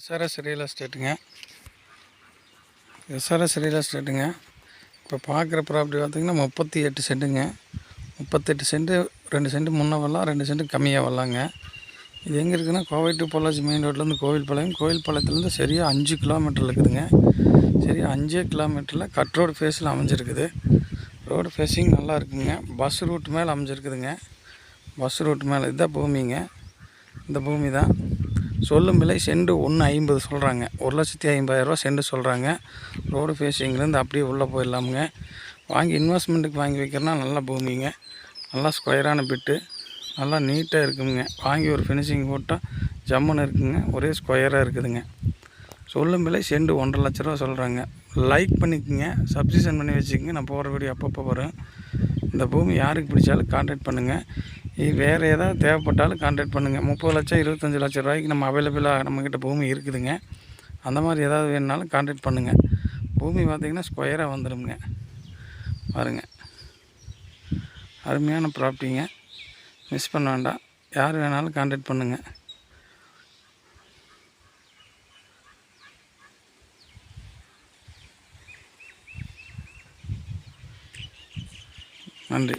SRS real எஸ்டேட்டுங்க. SRS real எஸ்டேட்டுங்க. இப்போ பார்க்குற ப்ராப்பர்ட்டி பார்த்திங்கன்னா முப்பத்தி எட்டு சென்ட்டுங்க. முப்பத்தெட்டு சென்ட்டு ரெண்டு சென்ட்டு முன்னே வரலாம் ரெண்டு சென்ட்டு கம்மியாக வரலாங்க. இது எங்கே இருக்குன்னா கோவை டு பொள்ளாச்சி மெயின் ரோட்லேருந்து கோவில் பாளையம் கோவில் பாளையத்துலேருந்து சரியாக அஞ்சு கிலோமீட்டர் இருக்குதுங்க. சரியாக அஞ்சே கிலோமீட்டரில் கட் ரோடு ஃபேஸில் அமைஞ்சிருக்குது. ரோடு ஃபேஸிங் நல்லா இருக்குங்க. பஸ் ரூட் மேலே அமைஞ்சிருக்குதுங்க. பஸ் ரூட் மேலே இதுதான் பூமிங்க. இந்த பூமி தான் சொல்லும் விலை செண்டு ஒன்று ஐம்பது சொல்கிறாங்க ஒரு லட்சத்தி ஐம்பதாயிரரூவா செண்டு சொல்கிறாங்க ரோடு ஃபேஸிங்லேருந்து அப்படியே உள்ளே போயிடலாமுங்க. வாங்கி இன்வெஸ்ட்மெண்ட்டுக்கு வாங்கி வைக்கிறனா நல்ல பூமிங்க. நல்லா ஸ்கொயரான பிட்டு நல்லா நீட்டாக இருக்குங்க. வாங்கி ஒரு ஃபினிஷிங் போட்டால் ஜம்முன்னு இருக்குங்க. ஒரே ஸ்கொயராக இருக்குதுங்க. சொல்லும் விலை செண்டு ஒன்றரை லட்ச ரூபா சொல்கிறாங்க லைக் பண்ணிக்கோங்க. சப்ஸ்கிரிப்ஷன் பண்ணி வச்சுக்கோங்க. நான் போகிற வீடியோ அப்பப்போ வரும். இந்த பூமி யாருக்கு பிடிச்சாலும் கான்டாக்ட் பண்ணுங்கள் இது வேறு ஏதாவது தேவைப்பட்டாலும் கான்டாக்ட் பண்ணுங்கள் முப்பது லட்சம் இருபத்தஞ்சி லட்சம் ரூபாய்க்கு நம்ம அவைலபிளாக நம்மக்கிட்ட பூமி இருக்குதுங்க. அந்த மாதிரி ஏதாவது வேணுனாலும் கான்டாக்ட் பண்ணுங்கள் பூமி பார்த்திங்கன்னா ஸ்கொயராக வந்துடுங்க பாருங்க. அருமையான ப்ராப்பர்ட்டிங்க மிஸ் பண்ண வேண்டாம். யார் வேணாலும் கான்டாக்ட் பண்ணுங்கள் நன்றி.